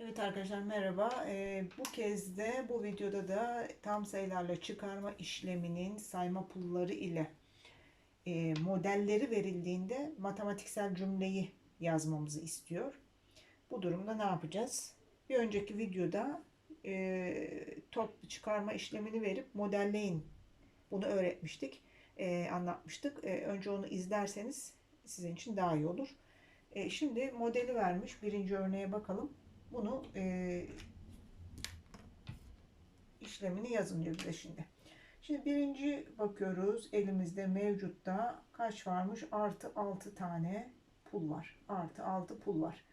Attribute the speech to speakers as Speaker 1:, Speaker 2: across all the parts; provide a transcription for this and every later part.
Speaker 1: Evet arkadaşlar merhaba. Ee, bu kez de bu videoda da tam sayılarla çıkarma işleminin sayma pulları ile e, modelleri verildiğinde matematiksel cümleyi yazmamızı istiyor. Bu durumda ne yapacağız? Bir önceki videoda e, top çıkarma işlemini verip modelleyin bunu öğretmiştik, e, anlatmıştık. E, önce onu izlerseniz sizin için daha iyi olur. E, şimdi modeli vermiş. Birinci örneğe bakalım. Bunu e, işlemini yazın diyor bize şimdi. Şimdi birinci bakıyoruz. Elimizde mevcutta kaç varmış? Artı 6 tane pul var. Artı 6 pul var.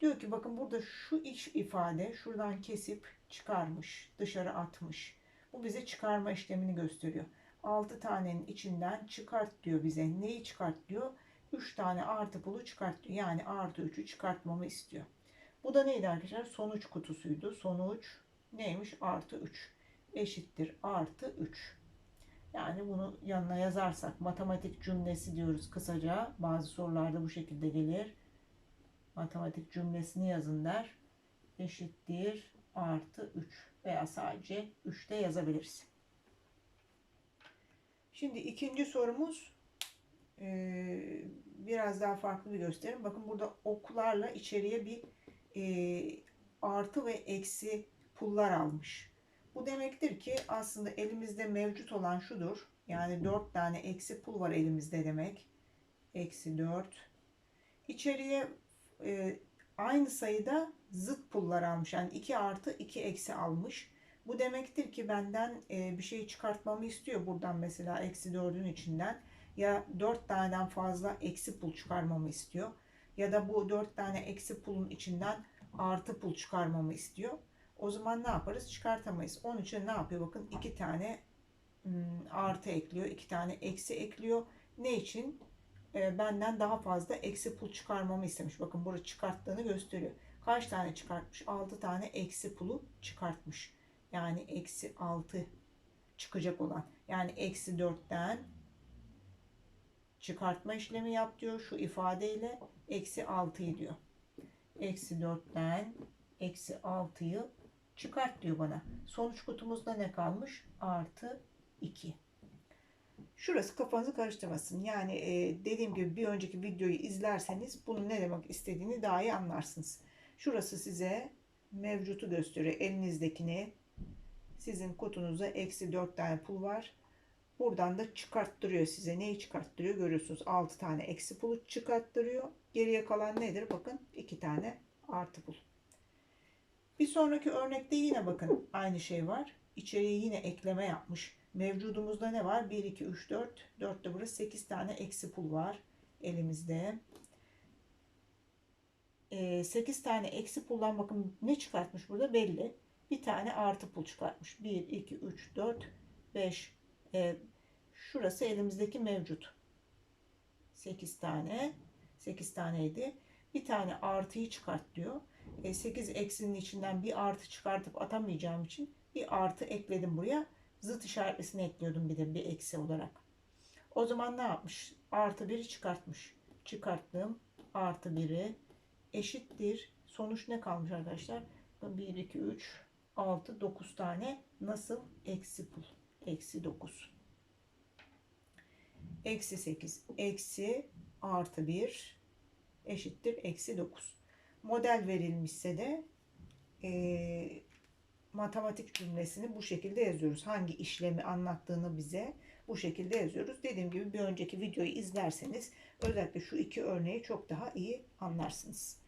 Speaker 1: Diyor ki bakın burada şu iç ifade şuradan kesip çıkarmış. Dışarı atmış. Bu bize çıkarma işlemini gösteriyor. 6 tanenin içinden çıkart diyor bize. Neyi çıkart diyor? 3 tane artı pulu çıkart diyor. Yani artı 3'ü çıkartmamı istiyor. Bu da neydi arkadaşlar? Sonuç kutusuydu. Sonuç neymiş? Artı 3 eşittir artı 3. Yani bunu yanına yazarsak matematik cümlesi diyoruz kısaca. Bazı sorularda bu şekilde gelir. Matematik cümlesini yazın der. Eşittir artı 3 veya sadece 3 de yazabiliriz. Şimdi ikinci sorumuz biraz daha farklı bir gösterim. Bakın burada oklarla içeriye bir e, artı ve eksi pullar almış. Bu demektir ki aslında elimizde mevcut olan şudur. Yani 4 tane eksi pul var elimizde demek. Eksi 4. İçeriye e, aynı sayıda zıt pullar almış. Yani 2 artı 2 eksi almış. Bu demektir ki benden e, bir şey çıkartmamı istiyor. Buradan mesela eksi 4'ün içinden. Ya 4 taneden fazla eksi pul çıkarmamı istiyor ya da bu 4 tane eksi pulun içinden artı pul çıkarmamı istiyor. O zaman ne yaparız? Çıkartamayız. Onun için ne yapıyor? Bakın 2 tane artı ekliyor. 2 tane eksi ekliyor. Ne için? E, benden daha fazla eksi pul çıkarmamı istemiş. Bakın burada çıkarttığını gösteriyor. Kaç tane çıkartmış? 6 tane eksi pulu çıkartmış. Yani eksi 6 çıkacak olan. Yani eksi 4'ten çıkartma işlemi yap diyor. Şu ifadeyle eksi 6'yı diyor. Eksi 4'ten eksi 6'yı çıkart diyor bana. Sonuç kutumuzda ne kalmış? Artı 2. Şurası kafanızı karıştırmasın. Yani e, dediğim gibi bir önceki videoyu izlerseniz bunun ne demek istediğini daha iyi anlarsınız. Şurası size mevcutu gösteriyor. Elinizdekini sizin kutunuzda eksi 4 tane pul var. Buradan da çıkarttırıyor size. Neyi çıkarttırıyor görüyorsunuz. 6 tane eksi pulu çıkarttırıyor. Geriye kalan nedir? Bakın 2 tane artı pul. Bir sonraki örnekte yine bakın aynı şey var. İçeriye yine ekleme yapmış. Mevcudumuzda ne var? 1, 2, 3, 4. 4 de burası 8 tane eksi pul var elimizde. 8 tane eksi puldan bakın ne çıkartmış burada belli. Bir tane artı pul çıkartmış. 1, 2, 3, 4, 5, e, şurası elimizdeki mevcut. 8 tane. 8 taneydi. Bir tane artıyı çıkart diyor. E, 8 eksinin içinden bir artı çıkartıp atamayacağım için bir artı ekledim buraya. Zıt işaretlisini ekliyordum bir de bir eksi olarak. O zaman ne yapmış? Artı 1'i çıkartmış. Çıkarttım. Artı 1'i eşittir. Sonuç ne kalmış arkadaşlar? 1, 2, 3, 6, 9 tane nasıl? Eksi pul eksi 9. Eksi 8 eksi artı 1 eşittir eksi 9. Model verilmişse de e, matematik cümlesini bu şekilde yazıyoruz. Hangi işlemi anlattığını bize bu şekilde yazıyoruz. Dediğim gibi bir önceki videoyu izlerseniz özellikle şu iki örneği çok daha iyi anlarsınız.